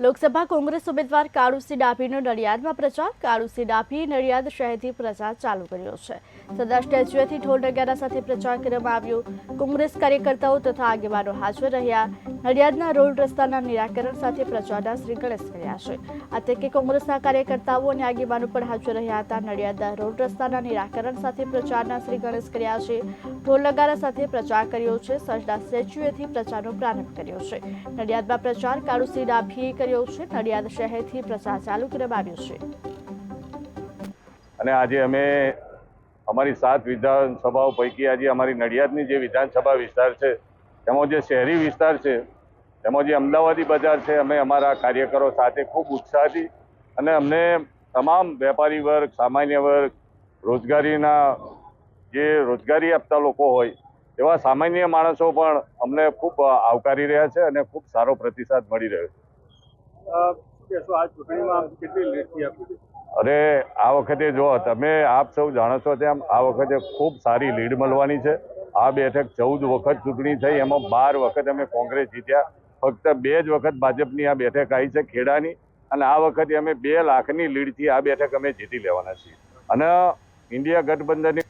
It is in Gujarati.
લોકસભા કોંગ્રેસ ઉમેદવાર કાળુસિંહ ડાભીનો નડિયાદમાં પ્રચાર. કાળુસિંહ ડાભી નડિયાદ શહેરથી પ્રચાર ચાલુ કર્યો છે. સદા સ્ટેચ્યુએથી ઢોલ નગારા સાથે પ્રચાર કરવામાં આવ્યો. કોંગ્રેસ કાર્યકર્તાઓ તથા આગેવાનો હાજર રહ્યા. નડિયાદના રોડ રસ્તાના નિરાકરણ સાથે પ્રચારના શ્રી ગણેશ કર્યા છે. આ તકે કોંગ્રેસના કાર્યકર્તાઓ અને આગેવાનો પણ હાજર રહ્યા હતા. નડિયાદના રોડ રસ્તાના નિરાકરણ સાથે પ્રચારના શ્રી ગણેશ કર્યા છે. ઢોલ નગારા સાથે પ્રચાર કર્યો છે. સરદાર સ્ટેચ્યુએથી પ્રચારનો પ્રારંભ કર્યો છે. નડિયાદમાં પ્રચાર. કાળુસિંહ ડાભીએ કર્યો છે. નડિયાદ શહેરથી પ્રચાર ચાલુ કરવામાં છે. અને આજે અમે અમારી સાત વિધાનસભાઓ પૈકી આજે અમારી નડિયાદની જે વિધાનસભા વિસ્તાર છે તેમાં જે શહેરી વિસ્તાર છે તેમાં જે અમદાવાદી બજાર છે, અમે અમારા કાર્યકરો સાથે ખૂબ ઉત્સાહથી અને અમને તમામ વેપારી વર્ગ, સામાન્ય વર્ગ, રોજગારીના જે રોજગારી આપતા લોકો હોય, એવા સામાન્ય માણસો પણ અમને ખૂબ આવકારી રહ્યા છે અને ખૂબ સારો પ્રતિસાદ મળી રહ્યો છે. અરે, આ વખતે જો, તમે, આપ સૌ જાણો છો તેમ, આ વખતે ખૂબ સારી લીડ મળવાની છે. આ બેઠક ચૌદ વખત ચૂંટણી થઈ, એમાં બાર વખત અમે કોંગ્રેસ જીત્યા. ફક્ત બે જ વખત ભાજપની આ બેઠક આવી છે, ખેડાની. અને આ વખતે અમે બે લાખની લીડથી આ બેઠક અમે જીતી લેવાના છીએ. અને ઇન્ડિયા ગઠબંધનની